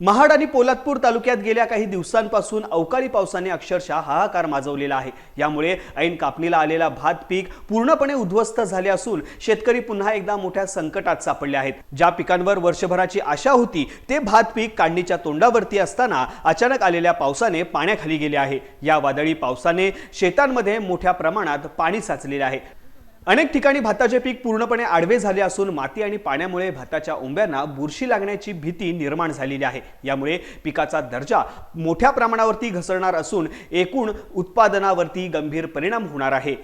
महाड आणि पोलादपूर तालुक्यात गेल्या काही दिवसांपासून अवकाळी पावसाने अक्षरशः हाहाकार माजवलेला आहे. यामुळे ऐन कापणीला आलेला भात पीक पूर्णपणे उद्ध्वस्त झाले असून शेतकरी पुन्हा एकदा मोठ्या संकटात सापडले आहेत. ज्या पिकांवर वर्षभराची आशा होती ते भात पीक काढणीच्या तोंडावरती असताना अचानक आलेल्या पावसाने पाण्याखाली गेले आहे. या वादळी पावसाने शेतांमध्ये मोठ्या प्रमाणात पाणी साचलेले आहे. अनेक ठिकाणी भाताचे पीक पूर्णपणे आडवे झाले असून माती आणि पाण्यामुळे भाताच्या उंब्यांना बुरशी लागण्याची भीती निर्माण झालेली आहे. यामुळे पिकाचा दर्जा मोठ्या प्रमाणावरती घसरणार असून एकूण उत्पादनावरती गंभीर परिणाम होणार आहे.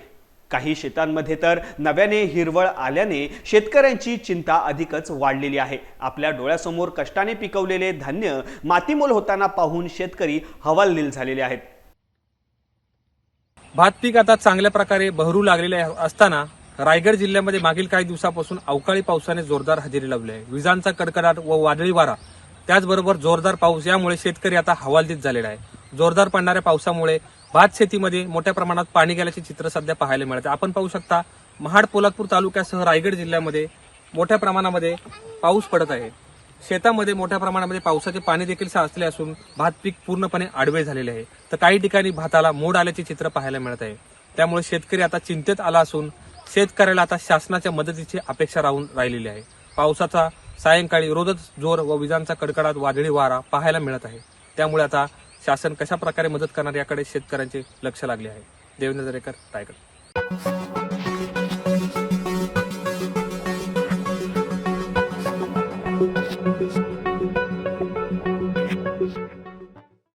काही शेतांमध्ये तर नव्याने हिरवळ आल्याने शेतकऱ्यांची चिंता अधिकच वाढलेली आहे. आपल्या डोळ्यासमोर कष्टाने पिकवलेले धान्य मातीमोल होताना पाहून शेतकरी हवालदिल झालेले आहेत. भात पीक आता चांगल्या प्रकारे बहरू लागलेले असताना रायगड जिल्ह्यामध्ये मागील काही दिवसापासून अवकाळी पावसाने जोरदार हजेरी लावली आहे. विजांचा कडकडाट व वादळी वारा त्याचबरोबर जोरदार पाऊस यामुळे शेतकरी आता हवालदित झालेला आहे. जोरदार पडणाऱ्या पावसामुळे भात शेतीमध्ये मोठ्या प्रमाणात पाणी गेल्याचे चित्र सध्या पाहायला मिळते आपण पाहू शकता महाड पोलादपूर तालुक्यासह रायगड जिल्ह्यामध्ये मोठ्या प्रमाणामध्ये पाऊस पडत आहे. शेतामध्ये मोठ्या प्रमाणामध्ये पावसाचे पाणी देखील साचले असून भात पीक पूर्णपणे आडवे झालेले आहे. तर काही ठिकाणी भाताला मोड आल्याचे चित्र पाहायला मिळत आहे. त्यामुळे शेतकरी आता चिंतेत आला असून शेतकऱ्याला आता शासनाच्या मदतीची अपेक्षा राहून राहिलेली आहे. पावसाचा सायंकाळी रोजच जोर व विजांचा कडकडाट वादळी वारा पाहायला मिळत आहे. त्यामुळे आता शासन कशा प्रकारे मदत करणार याकडे शेतकऱ्यांचे लक्ष लागले आहे. देवेंद्र दरेकर रायगड.